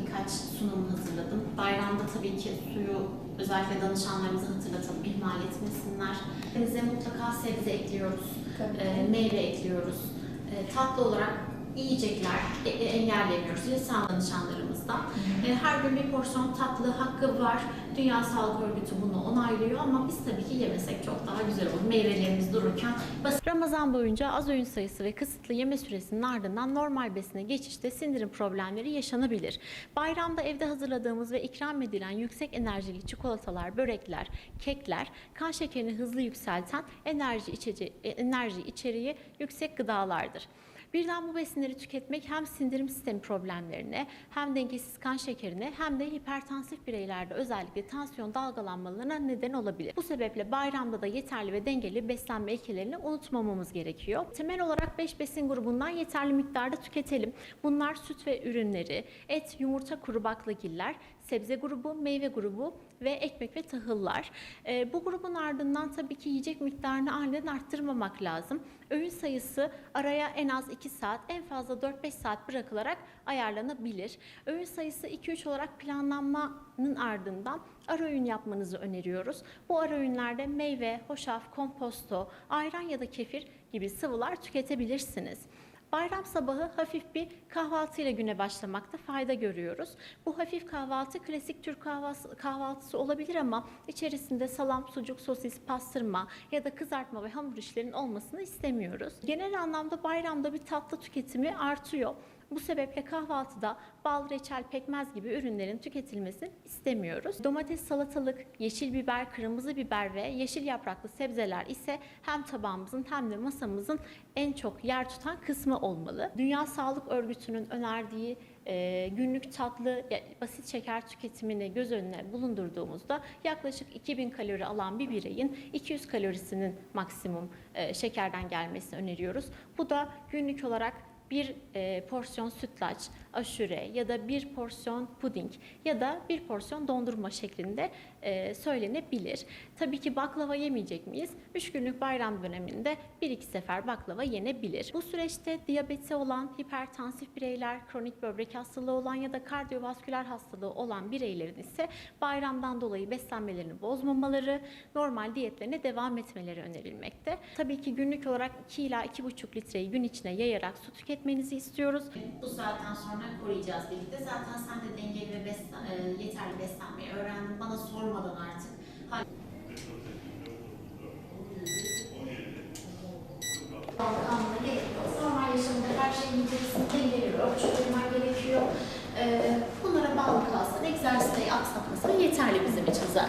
birkaç sunum hazırladım. Bayramda tabii ki suyu özellikle danışanlarımıza hatırlatalım, ihmal etmesinler. Denize mutlaka sebze ekliyoruz, e, meyve ekliyoruz. E, tatlı olarak yiyecekler e, e, engellemiyoruz insan danışanlarımızdan. E, Her gün bir porsiyon tatlı hakkı var. Dünya Sağlık Örgütü bunu onaylıyor ama biz tabii ki yemesek çok daha güzel olur. Meyvelerimiz dururken basit Ramazan boyunca az öğün sayısı ve kısıtlı yeme süresinin ardından normal besine geçişte sindirim problemleri yaşanabilir. Bayramda evde hazırladığımız ve ikram edilen yüksek enerjili çikolatalar, börekler, kekler kan şekerini hızlı yükselten enerji, içece- e, enerji içeriği yüksek gıdalardır. Birden bu besinleri tüketmek hem sindirim sistemi problemlerine, hem dengesiz kan şekerine, hem de hipertansif bireylerde özellikle tansiyon dalgalanmalarına neden olabilir. Bu sebeple bayramda da yeterli ve dengeli beslenme ilkelerini unutmamamız gerekiyor. Temel olarak 5 besin grubundan yeterli miktarda tüketelim. Bunlar süt ve ürünleri, et, yumurta, kuru baklagiller, sebze grubu, meyve grubu ve ekmek ve tahıllar. Ee, bu grubun ardından tabii ki yiyecek miktarını aniden arttırmamak lazım. Öğün sayısı araya en az 2 saat, en fazla 4-5 saat bırakılarak ayarlanabilir. Öğün sayısı 2-3 olarak planlanmanın ardından ara öğün yapmanızı öneriyoruz. Bu ara öğünlerde meyve, hoşaf, komposto, ayran ya da kefir gibi sıvılar tüketebilirsiniz. Bayram sabahı hafif bir kahvaltıyla güne başlamakta fayda görüyoruz. Bu hafif kahvaltı klasik Türk kahvaltısı, olabilir ama içerisinde salam, sucuk, sosis, pastırma ya da kızartma ve hamur işlerin olmasını istemiyoruz. Genel anlamda bayramda bir tatlı tüketimi artıyor. Bu sebeple kahvaltıda bal, reçel, pekmez gibi ürünlerin tüketilmesini istemiyoruz. Domates, salatalık, yeşil biber, kırmızı biber ve yeşil yapraklı sebzeler ise hem tabağımızın hem de masamızın en çok yer tutan kısmı olmalı. Dünya Sağlık Örgütü'nün önerdiği e, günlük tatlı, basit şeker tüketimini göz önüne bulundurduğumuzda yaklaşık 2000 kalori alan bir bireyin 200 kalorisinin maksimum e, şekerden gelmesini öneriyoruz. Bu da günlük olarak bir e, porsiyon sütlaç, aşure ya da bir porsiyon puding ya da bir porsiyon dondurma şeklinde e, söylenebilir. Tabii ki baklava yemeyecek miyiz? 3 günlük bayram döneminde bir iki sefer baklava yenebilir. Bu süreçte diyabeti olan, hipertansif bireyler, kronik böbrek hastalığı olan ya da kardiyovasküler hastalığı olan bireylerin ise bayramdan dolayı beslenmelerini bozmamaları, normal diyetlerine devam etmeleri önerilmekte. Tabii ki günlük olarak 2 ila 2,5 litreyi gün içine yayarak su tüketmenizi istiyoruz. bu saatten sonra koruyacağız birlikte. Zaten sen de dengeli ve beslen, e, yeterli beslenmeyi öğrendin. Bana sormadan artık. Gerekiyor. Normal yaşamda her şeyin içerisinde dengeliyor. Ölçü koyman gerekiyor. Ee, bunlara bağlı kalsın. Egzersizde aksatmasın yeterli bizim için zaten.